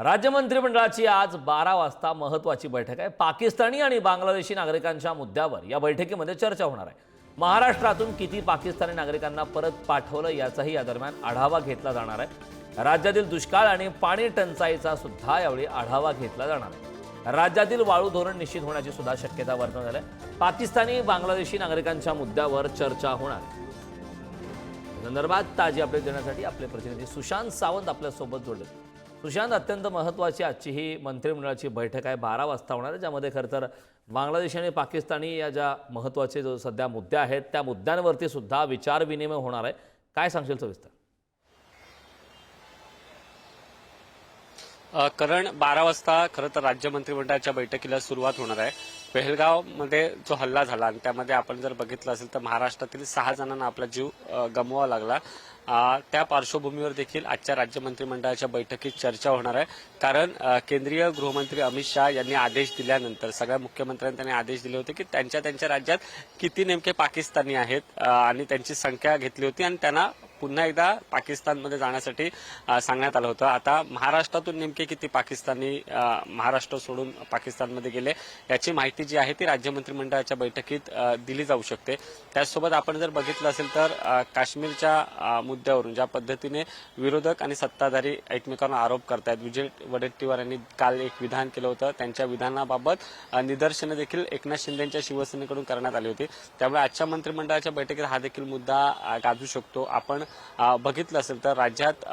राज्य मंत्रिमंडळाची आज बारा वाजता महत्त्वाची बैठक आहे. पाकिस्तानी आणि बांगलादेशी नागरिकांच्या मुद्द्यावर या बैठकीमध्ये चर्चा होणार आहे. महाराष्ट्रातून किती पाकिस्तानी नागरिकांना परत पाठवलं याचाही या दरम्यान आढावा घेतला जाणार आहे. राज्यातील दुष्काळ आणि पाणी टंचाईचा सुद्धा यावेळी आढावा घेतला जाणार आहे. राज्यातील वाळू धोरण निश्चित होण्याची सुद्धा शक्यता वर्तवण्यात आली आहे. पाकिस्तानी बांगलादेशी नागरिकांच्या मुद्द्यावर चर्चा होणार आहे. संदर्भात ताजी अपडेट देण्यासाठी आपले प्रतिनिधी सुशांत सावंत आपल्यासोबत जोडले सुशांत अत्यंत महत्त्वाची आजची ही मंत्रिमंडळाची बैठक आहे. बारा वाजता होणार आहे ज्यामध्ये खरं तर बांगलादेश आणि पाकिस्तानी या ज्या महत्त्वाचे जो सध्या मुद्दे आहेत त्या मुद्द्यांवरती सुद्धा विचारविनिमय होणार आहे. काय सांगशील सविस्तर? कारण बारा वाजता खरं तर राज्य मंत्रिमंडळाच्या बैठकीला सुरुवात होणार आहे. पेहलगावमध्ये जो हल्ला झाला आणि त्यामध्ये आपण जर बघितलं असेल तर महाराष्ट्रातील सहा जणांना आपला जीव गमवावा लागला. त्या पार्श्वभूमीवर देखील आजच्या राज्य मंत्रिमंडळाच्या बैठकीत चर्चा होणार आहे. कारण केंद्रीय गृहमंत्री अमित शहा यांनी आदेश दिल्यानंतर सगळ्या मुख्यमंत्र्यांनी त्यांनी आदेश दिले होते की त्यांच्या त्यांच्या राज्यात किती नेमके पाकिस्तानी आहेत आणि त्यांची संख्या घेतली होती आणि त्यांना पुन्हा एकदा पाकिस्तानमध्ये जाण्यासाठी सांगण्यात आलं होतं. आता महाराष्ट्रातून नेमके किती पाकिस्तानी महाराष्ट्र सोडून पाकिस्तानमध्ये गेले याची माहिती जी आहे ती राज्य मंत्रिमंडळाच्या बैठकीत दिली जाऊ शकते. त्याचसोबत आपण जर बघितलं असेल तर काश्मीरच्या मुद्द्यावरून ज्या पद्धतीने विरोधक आणि सत्ताधारी एकमेकांना आरोप करतायत विजय वडेट्टीवार यांनी काल एक विधान केलं होतं. त्यांच्या विधानाबाबत निदर्शनं देखील एकनाथ शिंदेच्या शिवसेनेकडून करण्यात आली होती. त्यामुळे आजच्या मंत्रिमंडळाच्या बैठकीत हा देखील मुद्दा गाजू शकतो. आपण बघितलं असेल तर राज्यात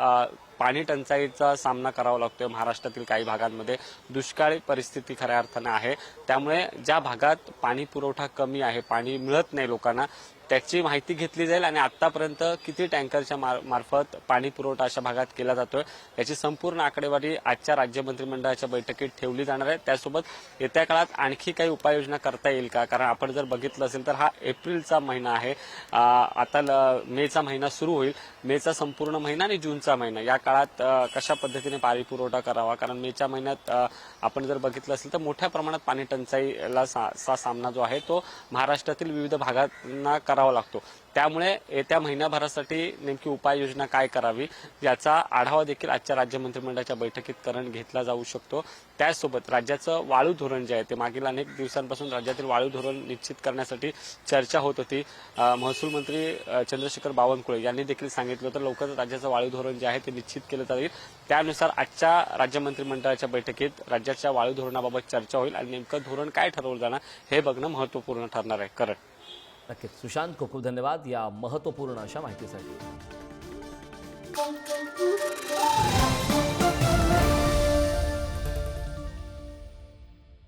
पाणी टंचाईचा सामना करावा लागतोय. महाराष्ट्रातील काही भागांमध्ये दुष्काळी परिस्थिती खऱ्या अर्थानं आहे. त्यामुळे ज्या भागात पाणी पुरवठा कमी आहे पाणी मिळत नाही लोकांना त्याची माहिती घेतली जाईल आणि आतापर्यंत किती टँकरच्या मार्फत पाणी पुरवठा अशा भागात केला जातोय याची संपूर्ण आकडेवारी आजच्या राज्य मंत्रिमंडळाच्या बैठकीत ठेवली जाणार आहे. त्यासोबत येत्या काळात आणखी काही उपाययोजना करता येईल का? कारण आपण जर बघितलं असेल तर हा एप्रिलचा महिना आहे. आता ल- मेचा महिना सुरू होईल. मेचा संपूर्ण महिना आणि जूनचा महिना. या काळात कशा पद्धतीने पाणी पुरवठा करावा? कारण मेच्या महिन्यात आपण जर बघितलं असेल तर मोठ्या प्रमाणात पाणी टंचाईला सा सामना जो आहे तो महाराष्ट्रातील विविध भागांना करावा लागतो. त्यामुळे येत्या महिन्याभरासाठी नेमकी उपाययोजना काय करावी याचा आढावा देखील आजच्या राज्य मंत्रिमंडळाच्या बैठकीत करण घेतला जाऊ शकतो. त्याचसोबत राज्याचं वाळू धोरण जे आहे ते मागील अनेक दिवसांपासून राज्यातील वाळू धोरण निश्चित करण्यासाठी चर्चा होत होती. महसूल मंत्री चंद्रशेखर बावनकुळे यांनी देखील सांगितलं होतं लवकरच राज्याचं वाळू धोरण जे आहे ते निश्चित केलं जाईल. त्यानुसार आजच्या राज्य मंत्रिमंडळाच्या बैठकीत राज्याच्या वाळू धोरणाबाबत चर्चा होईल आणि नेमकं धोरण काय ठरवलं जाणार हे बघणं महत्त्वपूर्ण ठरणार आहे. करण. नक्कीच. सुशांत खूप खूप धन्यवाद या महत्त्वपूर्ण अशा माहितीसाठी.